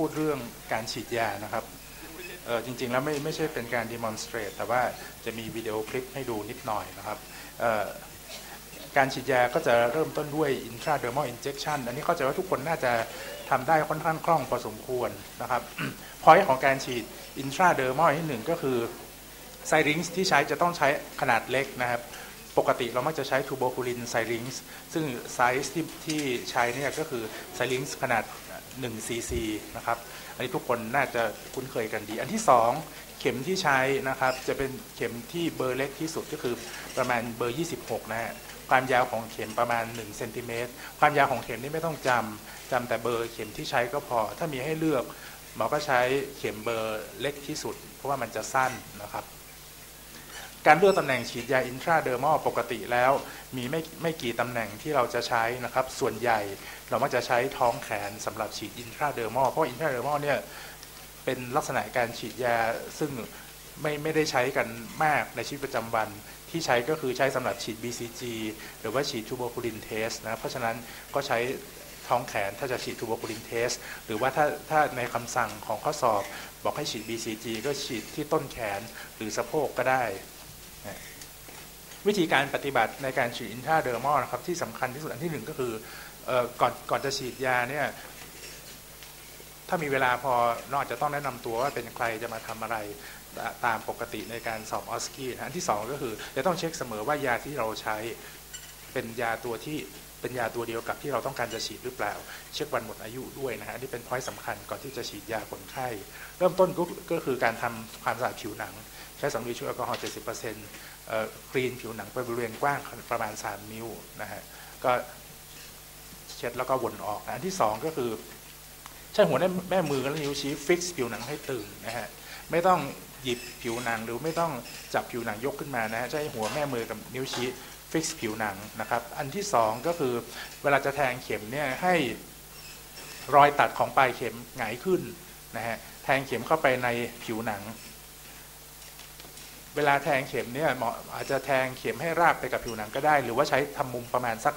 พูดเรื่องการฉีดยานะครับเออจริงๆแล้วไม่ไม่ใช่เป็นการ demonstrate แต่ว่าจะมีวิดีโอคลิปให้ดูนิดหน่อยนะครับเอ่อการฉีดยาก็จะเริ่มต้นด้วย intradermal injection อันนี้เข้าใจว่าทุกคนน่าจะทำได้ค่อนข้างคล่องพอสมควรนะครับพอยของการฉีด intradermal ที่หนึ่งก็คือไซริงส์ที่ใช้จะต้องใช้ขนาดเล็กนะครับ ปกติเรามักจะใช้ทูโบคูลินไซริงส์ซึ่งไซส์ที่ที่ใช้เนี่ยก็คือไซริงส์ขนาด 1 cc นะครับ อันนี้ทุกคนน่าจะคุ้นเคยกันดี อันที่ 2 เข็มที่ใช้นะครับจะเป็นเข็มที่เบอร์เล็กที่สุดก็คือประมาณเบอร์ 26 นะฮะความยาวของเข็มประมาณ1เซนติเมตรความยาวของเข็มนี่ไม่ต้องจำจำแต่เบอร์เข็มที่ใช้ก็พอ ถ้ามีให้เลือกหมอก็ใช้เข็มเบอร์เล็กที่สุด เพราะว่ามันจะสั้นนะครับ การเลือกตำแหน่งฉีดยาอินทราเดอร์มอลปกติแล้ว มีไม่ไม่กี่ตำแหน่งที่เราจะใช้นะครับ ส่วนใหญ่เรามักจะใช้ท้องแขนสำหรับฉีดอินทราเดอร์มอลเพราะอินทราเดอร์มอลเนี่ยเป็นลักษณะการฉีดยาซึ่งไม่ไม่ได้ใช้กันมากในชีวิตประจำวันที่ใช้ก็คือใช้สำหรับฉีด BCG หรือว่าฉีดทูโบคูลินเทสนะเพราะฉะนั้นก็ใช้ท้องแขนถ้าจะฉีดทูโบคูลินเทสหรือว่าถ้าถ้าในคำสั่งของข้อสอบบอกให้ฉีด BCG ก็ฉีดที่ต้นแขนหรือสะโพกก็ได้ วิธีการปฏิบัติในการฉีดอินทราเดอร์มอลนะครับที่สำคัญที่สุดอันที่หนึ่งก็คืออก่อนก่อนจะฉีดยาเนี่ยถ้ามีเวลาพอนอกจะต้องแนะนำตัวว่าเป็นใครจะมาทำอะไรตามปกติในการสอบออสกี้อันที่สองก็คือจะต้องเช็คเสมอว่ายาที่เราใช้เป็นยาตัวที่เป็นยาตัวเดียวกับที่เราต้องการจะฉีดหรือเปล่า เช็ควันหมดอายุด้วยนะฮะนี่เป็นพอยต์สำคัญก่อนที่จะฉีดยาคนไข้ เริ่มต้นก็คือการทำความสะอาดผิวหนัง ใช้สำลีช่วยแอลกอฮอล์70% คลีนผิวหนังไปบริเวณกว้างประมาณ 3 นิ้วนะฮะก็เช็ดแล้วก็วนออกอันที่ 2 ก็คือใช้หัวแม่มือและนิ้วชี้ฟิกซ์ผิวหนังให้ตึงนะฮะไม่ต้องหยิบผิวหนังหรือไม่ต้องจับผิวหนังยกขึ้นมานะฮะใช้หัวแม่มือกับนิ้วชี้ฟิกซ์ผิวหนังนะครับอันที่ 2 ก็คือเวลาจะแทงเข็มเนี่ยให้รอยตัดของปลายเข็มหงายขึ้นนะฮะแทงเข็มเข้าไปในผิวหนัง เวลาแทงเข็มเนี่ยหมออาจจะแทงเข็มให้ราบไปกับผิวหนังก็ได้ หรือว่าใช้ทำมุมประมาณสัก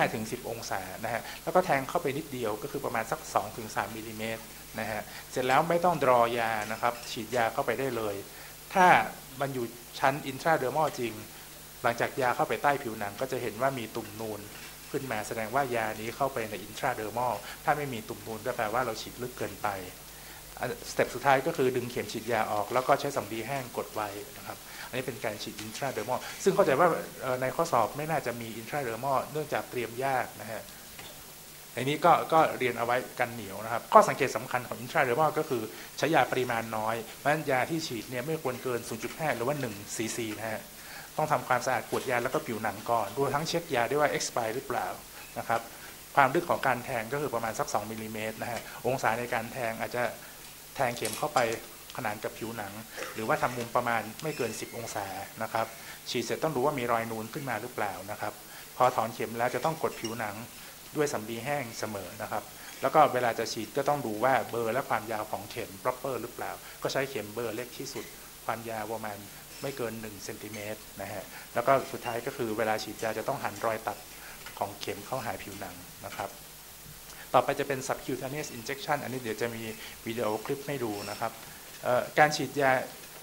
5-10 องศานะฮะแล้วก็แทงเข้าไปนิดเดียวก็คือประมาณสัก 2-3มิลลิเมตรนะฮะเสร็จแล้วไม่ต้องดรอยานะครับ ฉีดยาเข้าไปได้เลย ถ้ามันอยู่ชั้นอินทราเดอร์มอจริง หลังจากยาเข้าไปใต้ผิวหนัง ก็จะเห็นว่ามีตุ่มนูนขึ้นมาแสดงว่ายานี้เข้าไปในอินทราเดอร์มอถ้าไม่มีตุ่มนูนก็แปลว่าเราฉีดลึกเกินไป สเต็ปสุดท้ายก็คือดึงเข็มฉีดยาออก แล้วก็ใช้สำลีแห้งกดไว้นะครับอันนี้เป็นการฉีดอินทราเดอร์มอลซึ่งเข้าใจว่าในข้อสอบไม่น่าจะมีอินทราเดอร์มอลเนื่องจากเตรียมยากนะฮะในนี้ก็ก็เรียนเอาไว้กันเหนียวนะครับ ข้อสังเกตสำคัญของอินทราเดอร์มอลก็คือใช้ยาปริมาณน้อยเพราะฉะนั้นยาที่ฉีดเนี่ยไม่ควรเกิน 0.5 หรือว่า1ซีซีนะฮะต้องทำความสะอาดกวดยาแล้วก็ผิวหนังก่อนรวมทั้งเช็คยาด้วยว่า expire หรือเปล่านะครับความลึกของการแทงก็คือประมาณสัก 2มิลลิเมตรนะฮะองศาในการแทงอาจจะ แทงเข็มเข้าไปขนานกับผิวหนัง หรือว่าทำมุมประมาณไม่เกิน 10 องศานะครับฉีดเสร็จต้องดูว่ามีรอยนูนขึ้นมาหรือเปล่านะครับ พอถอนเข็มแล้วจะต้องกดผิวหนังด้วยสำลีแห้งเสมอนะครับ แล้วก็เวลาจะฉีดก็ต้องดูว่าเบอร์และความยาวของเข็ม proper หรือเปล่า ก็ใช้เข็มเบอร์เล็กที่สุด ความยาวประมาณไม่เกิน1เซนติเมตรนะฮะแล้วก็สุดท้ายก็คือเวลาฉีดยาจะต้องหันรอยตัดของเข็มเข้าหาผิวหนังนะครับ ต่อไปจะเป็น subcutaneous injection อันนี้เดี๋ยวจะมีวิดีโอคลิปให้ดูนะครับการฉีดยา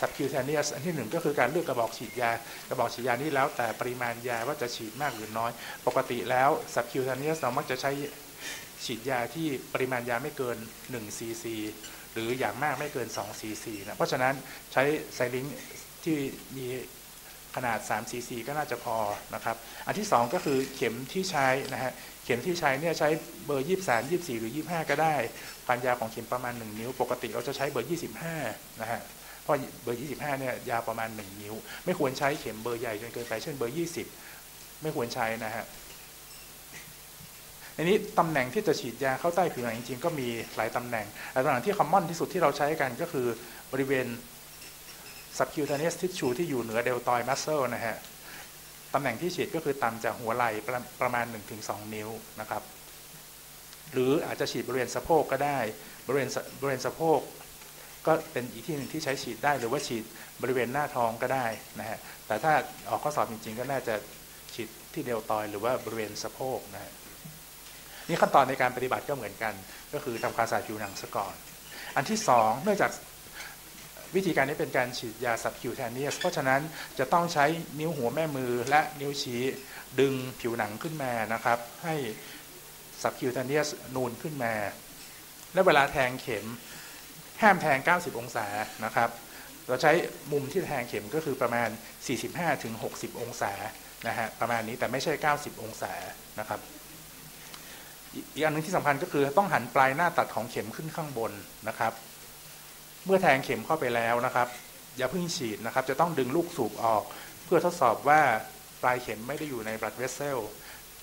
subcutaneous อันที่หนึ่งก็คือการเลือกกระบอกฉีดยากระบอกฉีดยานี้แล้วแต่ปริมาณยาว่าจะฉีดมากหรือน้อย ปกติแล้ว subcutaneous เรามักจะใช้ฉีดยาที่ปริมาณยาไม่เกิน1 cc หรืออย่างมากไม่เกิน2 cc นะเพราะฉะนั้นใช้ไซลิงที่มีขนาด3 cc ก็น่าจะพอนะครับ อันที่ 2 ก็คือเข็มที่ใช้นะฮะ เข็มที่ใช้เนี่ยใช้เบอร์23 24หรือ25ก็ได้ ความยาวของเข็มประมาณ1นิ้ว ปกติเราจะใช้เบอร์25นะฮะเพราะเบอร์25เนี่ยยาวประมาณ1นิ้ว ไม่ควรใช้เข็มเบอร์ใหญ่จนเกินไปเช่นเบอร์20ไม่ควรใช้นะฮะอันนี้ตำแหน่งที่จะฉีดยาเข้าใต้ผิวหนังจริงๆก็มีหลายตำแหน่งแต่ตำแหน่งที่คอมมอนที่สุดที่เราใช้กันก็คือบริเวณ subcutaneous tissue ที่อยู่เหนือเดลตอยมัสเซลนะฮะ ตำแหน่งที่ฉีดก็คือต่ำจากหัวไหล่ประประมาณ 1-2 นิ้วนะครับ หรืออาจจะฉีดบริเวณสะโพกก็ได้บริเวณบริเวณสะโพกก็เป็นอีกที่หนึ่งที่ใช้ฉีดได้ หรือว่าฉีดบริเวณหน้าท้องก็ได้นะฮะแต่ถ้าออกข้อสอบจริง ๆ ก็น่าจะฉีดที่เดลตอยหรือว่าบริเวณสะโพกนะฮะนี่ขั้นตอนในการปฏิบัติก็เหมือนกัน ก็คือทำความสะอาดผิวหนังซะก่อน อันที่สองเนื่องจาก วิธีการนี้เป็นการฉีดยา subcutaneous เพราะฉะนั้นจะต้องใช้นิ้วหัวแม่มือและนิ้วชี้ดึงผิวหนังขึ้นมานะครับ ให้ subcutaneous นูนขึ้นมา และเวลาแทงเข็มห้ามแทง 90 องศานะครับ เราใช้มุมที่แทงเข็มก็คือประมาณ 45-60 องศานะฮะประมาณนี้แต่ไม่ใช่ 90 องศานะครับอีกอันนึงที่สำคัญก็คือต้องหันปลายหน้าตัดของเข็มขึ้นข้างบนนะครับ เมื่อแทงเข็มเข้าไปแล้วนะครับ อย่าเพิ่งฉีดนะครับ จะต้องดึงลูกสูบออก เพื่อทดสอบว่าปลายเข็มไม่ได้อยู่ในบลัดเวสเซล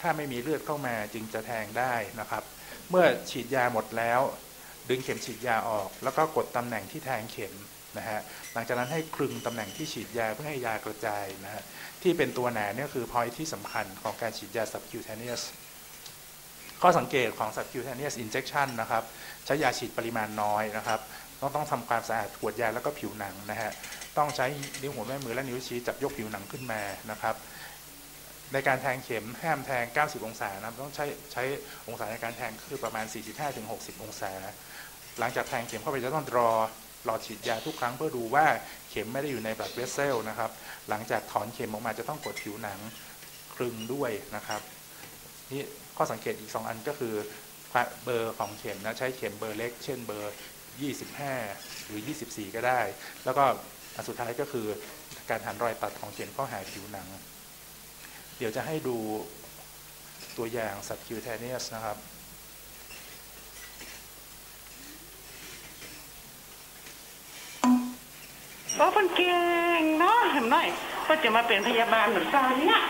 ถ้าไม่มีเลือดเข้ามาจึงจะแทงได้นะครับ เมื่อฉีดยาหมดแล้ว ดึงเข็มฉีดยาออก แล้วก็กดตำแหน่งที่แทงเข็มนะฮะหลังจากนั้นให้คลึงตำแหน่งที่ฉีดยาเพื่อให้ยากระจายนะฮะที่เป็นตัวหนาเนี่ยคือ point ที่สำคัญของการฉีดยา subcutaneous ข้อสังเกตของ subcutaneous injection นะครับ ใช้ยาฉีดปริมาณน้อยนะครับ ต้องต้องทำความสะอาดขวดยาแล้วก็ผิวหนังนะฮะต้องใช้นิ้วหัวแม่มือและนิ้วชี้จับยกผิวหนังขึ้นมานะครับ ในการแทงเข็มห้ามแทง 90 องศานะครับต้องใช้ใช้องศาในการแทงคือประมาณ 45-60 องศา หลังจากแทงเข็มเข้าไปจะต้องรอหลอดฉีดยาทุกครั้งเพื่อดูว่าเข็มไม่ได้อยู่ในบลัดเวสเซลนะครับ หลังจากถอนเข็มออกมาจะต้องกดผิวหนังคลึงด้วยนะครับนี่ข้อสังเกตอีก 2 อันก็คือเบอร์ของเข็มนะใช้เข็มเบอร์เล็ก เช่นเบอร์ 25 หรือ 24 ก็ได้ แล้วก็อันสุดท้ายก็คือการหันรอยตัดของเข็มเข้าหาผิวหนัง เดี๋ยวจะให้ดูตัวอย่าง subcutaneous นะครับโอ้คนเก่งเนาะเห็นหน่อยก็จะมาเป็นพยาบาลเหมือนกันเนี่ย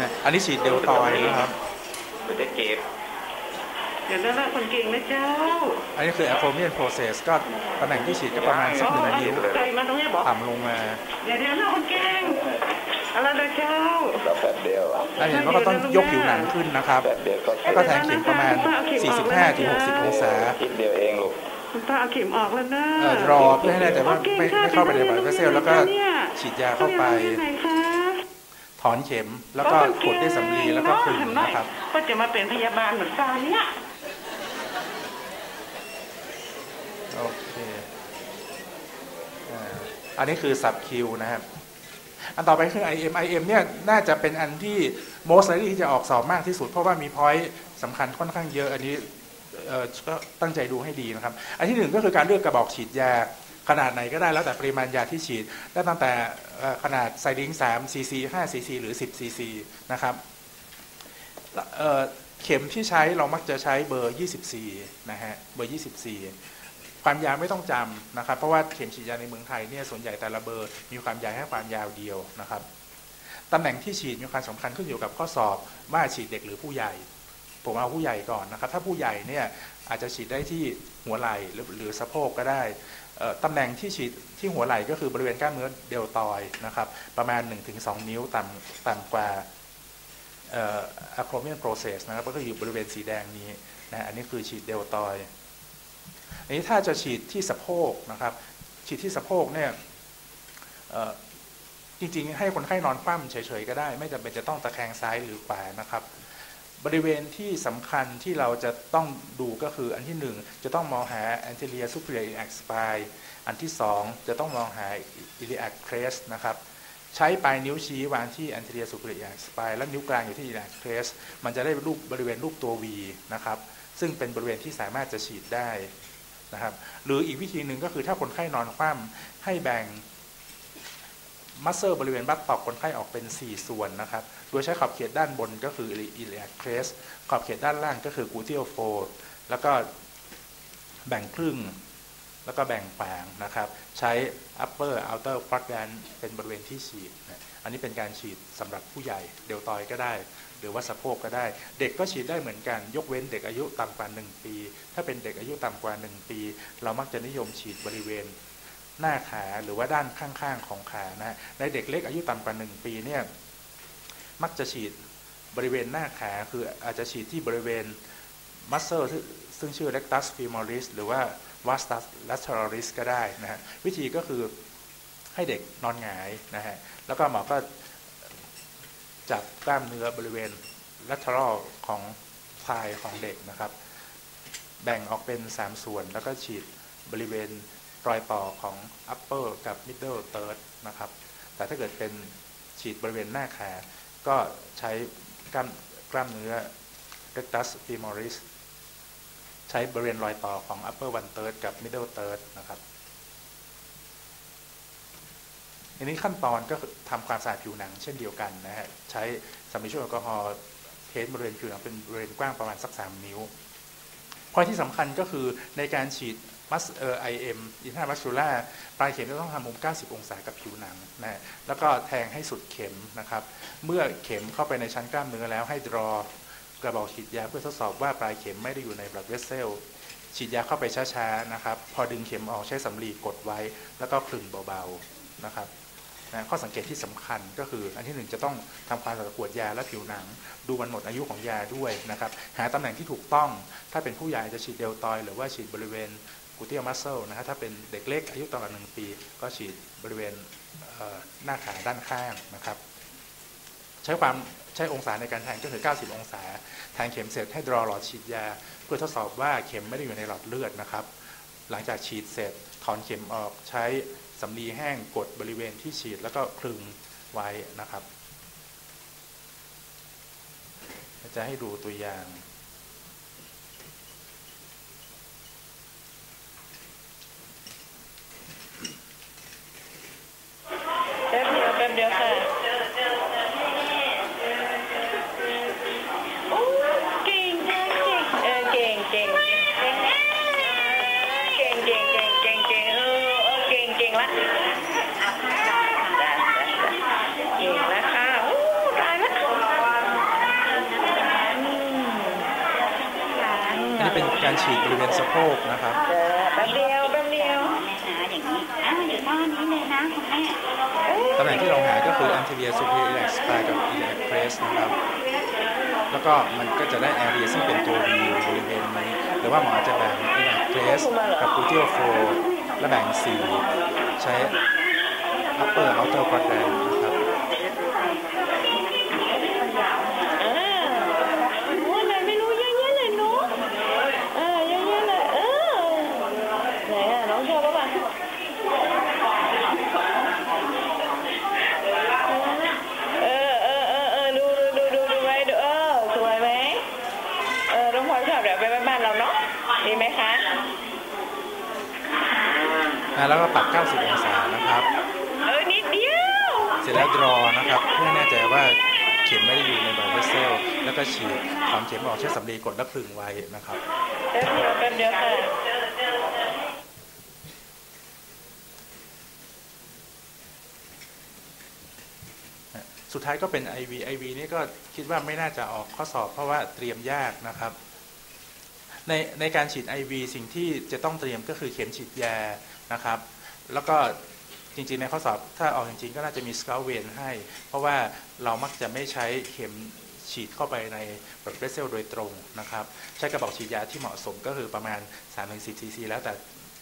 นะอันนี้ฉีดเดลตอยนะครับมันจะเก็บ เดี๋ยวนั้นคนเก่งนะเจ้า อันนี้คือ acromion process ก็ตำแหน่งที่ฉีดก็ประมาณสักหนึ่งนิ้วใจมาตรงนี้บอกต่ำลงมาเดี๋ยวเดี๋ยวนะคนเก่งอะไรนะเจ้าเราแบบเดียวแล้วเห็นว่าก็ต้องยกผิวหนังขึ้นนะครับแบบเดียวก็แล้วก็แทงเข็มประมาณ 45-60 องศาคิดเดียวเองลูกคุณตาเอาเข็มออกแล้วนะเอ่อรอเพื่อให้แน่ใจว่าไม่ไม่เข้าไปในบลัดเวสเซลแล้วก็ฉีดยาเข้าไปไหนคะถอนเข็มแล้วก็กดด้วยสำลีแล้วก็คลึงนะครับ ก็จะมาเป็นพยาบาลเหมือนกันเนี่ย โอเคอันนี้คือสับคิวนะครับ อันต่อไปคือ IM IM เนี่ยน่าจะเป็นอันที่ most likely ที่จะออกสอบมากที่สุด เพราะว่ามี point สำคัญค่อนข้างเยอะ อันนี้ก็ตั้งใจดูให้ดีนะครับ อันที่หนึ่งก็คือการเลือกกระบอกฉีดยาขนาดไหนก็ได้แล้วแต่ปริมาณยาที่ฉีด ได้ตั้งแต่ขนาดไซริง3 cc 5 cc หรือ 10 cc นะครับเเข็มที่ใช้เรามักจะใช้เบอร์ 24 นะฮะ เบอร์ 24 ความยาวไม่ต้องจำนะครับ เพราะว่าเข็มฉีดยาในเมืองไทยเนี่ยส่วนใหญ่แต่ละเบอร์มีความยาวแค่ความยาวเดียวนะครับตำแหน่งที่ฉีดมีความสำคัญขึ้นอยู่กับข้อสอบว่าฉีดเด็กหรือผู้ใหญ่ ผมเอาผู้ใหญ่ก่อนนะครับ ถ้าผู้ใหญ่เนี่ยอาจจะฉีดได้ที่หัวไหล่หรือหรือสะโพกก็ได้ตำแหน่งที่ฉีดที่หัวไหล่ก็คือบริเวณกล้ามเนื้อเดลตอยนะครับ ประมาณ 1-2 นิ้วต่ำต่ำกว่าอ่อ acromion process นะครับก็คืออยู่บริเวณสีแดงนี้นะอันนี้คือฉีดเดลตอย อันนี้ถ้าจะฉีดที่สะโพกนะครับ ฉีดที่สะโพกเนี่ยจริงๆ ให้คนไข้นอนคว่ำเฉยๆก็ได้ ไม่จำเป็นจะต้องตะแคงซ้ายหรือขวานะครับ บริเวณที่สำคัญที่เราจะต้องดูก็คืออันที่หนึ่งจะต้องมองหา anterior superior iliac spine อันที่สองจะต้องมองหา iliac crest นะครับใช้ปลายนิ้วชี้วางที่ anterior superior iliac spine และนิ้วกลางอยู่ที่ iliac crest มันจะได้รูปบริเวณรูปตัว V นะครับซึ่งเป็นบริเวณที่สามารถจะฉีดได้ นะครับ หรืออีกวิธีหนึ่งก็คือถ้าคนไข้นอนคว่ำให้แบ่งมัสเซอร์บริเวณบัตตอกคนไข้ออกเป็น 4 ส่วนนะครับ โดยใช้ขอบเขตด้านบนก็คือ iliac crest ขอบเขตด้านล่างก็คือ gluteal fold แล้วก็แบ่งครึ่ง แล้วก็แบ่งฝางนะครับ ใช้ upper outer quadrant เป็นบริเวณที่ฉีด อันนี้เป็นการฉีดสำหรับผู้ใหญ่เดลตอยก็ได้ หรือว่าสะโพกก็ได้ เด็กก็ฉีดได้เหมือนกัน ยกเว้นเด็กอายุต่ำกว่า 1 ปี ถ้าเป็นเด็กอายุต่ำกว่า 1 ปี เรามักจะนิยมฉีดบริเวณหน้าขาหรือว่าด้านข้างๆของขานะฮะในเด็กเล็กอายุต่ำกว่า 1 ปีเนี่ยมักจะฉีดบริเวณหน้าขาคืออาจจะฉีดที่บริเวณมัสเซอร์ซึ่งชื่อ rectus femoris หรือว่า vastus lateralis ก็ได้นะฮะวิธีก็คือให้เด็กนอนหงายนะฮะแล้วก็หมอก็ จับกล้ามเนื้อบริเวณ lateral ของทายของเด็กนะครับ แบ่งออกเป็น 3 ส่วนแล้วก็ฉีดบริเวณรอยต่อของ upper กับ middle third นะครับ แต่ถ้าเกิดเป็นฉีดบริเวณหน้าขา ก็ใช้กล้ามกล้ามเนื้อ rectus femoris ใช้บริเวณรอยต่อของ upper one third กับ middle third นะครับ อันนี้ขั้นตอนก็คือทำความสะอาดผิวหนังเช่นเดียวกันนะฮะใช้สารช่วยแอลกอฮอล์เทสบริเวณผิวหนังเป็นบริเวณกว้างประมาณสัก 3 นิ้วพอยที่สำคัญก็คือในการฉีดมัสเออไอเอ็มอินทามัสซูล่าปลายเข็มจะต้องทำมุม 90 องศากับผิวหนังนะแล้วก็แทงให้สุดเข็มนะครับ เมื่อเข็มเข้าไปในชั้นกล้ามเนื้อแล้วให้ดรอกระบอกฉีดยาเพื่อทดสอบว่าปลายเข็มไม่ได้อยู่ในบลัดเวสเซลฉีดยาเข้าไปช้าๆนะครับ พอดึงเข็มออกใช้สำลีกดไว้ แล้วก็คลึงเบาๆนะครับ นะข้อสังเกตที่สำคัญก็คือ อันที่หนึ่งจะต้องทำความสะอาดขวดยาและผิวหนัง ดูวันหมดอายุของยาด้วยนะครับหาตำแหน่งที่ถูกต้อง ถ้าเป็นผู้ใหญ่จะฉีดเดลตอยหรือว่าฉีดบริเวณกูเตียมัสเซลนะฮะถ้าเป็นเด็กเล็กอายุต่ำกว่าหนึ่งปี ก็ฉีดบริเวณหน้าขาด้านข้างนะครับ ใช้ความใช้องศาในการแทงก็คือ 90 องศา แทงเข็มเสร็จให้ดรอหลอดฉีดยา เพื่อทดสอบว่าเข็มไม่ได้อยู่ในหลอดเลือดนะครับ หลังจากฉีดเสร็จถอนเข็มออกใช้ สำลีแห้งกดบริเวณที่ฉีดแล้วก็คลึงไว้นะครับ จะให้ดูตัวอย่าง แป๊บเดียวแป๊บเดียวค่ะ การฉีดบริเวณสะโพกนะครับเออแป๊บเดียวแป๊บเดียวแม่หาอย่างนี้อ่าอยู่ท่านี้เลยนะคุณแม่ตำแหน่งที่เราหาก็คือ anterior superior iliac spine กับ iliac crest นะครับ แล้วก็มันก็จะได้ area ซึ่งเป็นตัว V บริเวณนี้ หรือว่าหมอจะแบ่ง iliac crest กับ gluteal fold และแบ่ง 4 ใช้ upper outer quadrant อะแล้วก็ปรับ 90 องศานะครับ เออนิดเดียว เสร็จแล้วดรอนะครับ เพื่อแน่ใจว่าเข็มไม่ได้อยู่ในบาร์เวสเซลแล้วก็ฉีดถอนเข็มออกใช้สำลีกดและคลึงไว้นะครับแป๊บเดียวแป๊บเดียวค่ะสุดท้ายก็เป็น IV IV นี่ก็คิดว่าไม่น่าจะออกข้อสอบเพราะว่าเตรียมยากนะครับ ในในการฉีด IV สิ่งที่จะต้องเตรียมก็คือเข็มฉีดยา นะครับ แล้วก็จริงๆ ในข้อสอบถ้าออกจริงๆ ก็น่าจะมีสเกลเวนให้ เพราะว่าเรามักจะไม่ใช้เข็มฉีดเข้าไปในบลดเวสเซลโดยตรงนะครับ ใช้กระบอกฉีดยาที่เหมาะสมก็คือประมาณ 3-10ซีซีแล้วแต่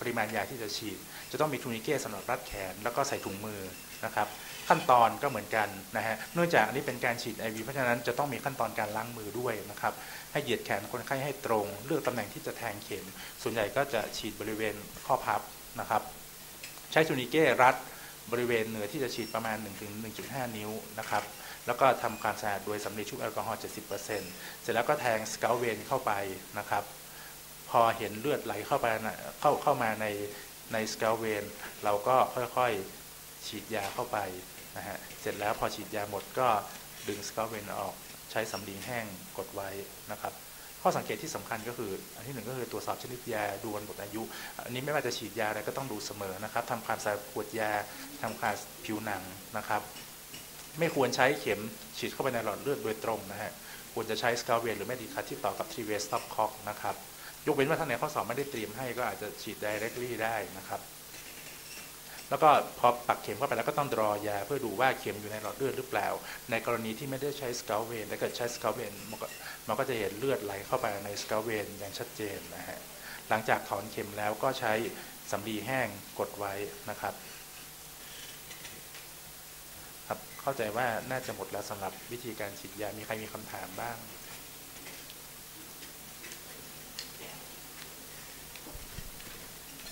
ปริมาณยาที่จะฉีด จะต้องมีทูนิเก้สำหรับรัดแขน แล้วก็ใส่ถุงมือนะครับ ขั้นตอนก็เหมือนกันนะฮะเนื่องจากอันนี้เป็นการฉีด IV เพราะฉะนั้นจะต้องมีขั้นตอนการล้างมือด้วยนะครับ ให้เหยียดแขนคนไข้ให้ตรง เลือกตำแหน่งที่จะแทงเข็ม ส่วนใหญ่ก็จะฉีดบริเวณข้อพับ นะครับ ใช้ทูนิเก้รัดบริเวณเหนือที่จะฉีดประมาณ 1-1.5 นิ้วนะครับ แล้วก็ทำความสะอาดโดยสำลีชุบแอลกอฮอล์70%เสร็จแล้วก็แทงสเกลเวนเข้าไปนะครับ พอเห็นเลือดไหลเข้าไปนเข้าเข้ามาในในสเกลเวนเราก็ค่อยๆฉีดยาเข้าไปนะฮะ เสร็จแล้วพอฉีดยาหมดก็ดึงสเกลเวนออกใช้สำลีแห้งกดไว้นะครับ ข้อสังเกตที่สำคัญก็คือ อันที่หนึ่งก็คือตรวจสอบชนิดยาดูวันหมดอายุ อันนี้ไม่ว่าจะฉีดยาอะไรก็ต้องดูเสมอนะครับทำความสะอาดขวดยาทำความผิวหนังนะครับ ไม่ควรใช้เข็มฉีดเข้าไปในหลอดเลือดโดยตรงนะฮะควรจะใช้สกาเวนหรือไม่ดีคัทที่ต่อกับทรีเวสต็อปคอกนะครับยกเว้นว่าท่านในข้อสอบไม่ได้เตรียมให้ก็อาจจะฉีด directly ได้นะครับ แล้วก็พอปักเข็มเข้าไปแล้วก็ต้องรอยา เพื่อดูว่าเข็มอยู่ในหลอดเลือดหรือเปล่า ในกรณีที่ไม่ได้ใช้สกาเวนแต่เกิดใช้สกาเวนมันก็มันก็จะเห็นเลือดไหลเข้าไปในสกาเวนอย่างชัดเจนนะฮะหลังจากถอนเข็มแล้วก็ใช้สำลีแห้งกดไว้นะครับครับ เข้าใจว่าน่าจะหมดแล้วสำหรับวิธีการฉีดยามีใครมีคำถามบ้าง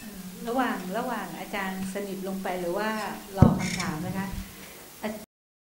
อืม ระหว่างระหว่างอาจารย์สนิทลงไปหรือว่ารอคำถามนะ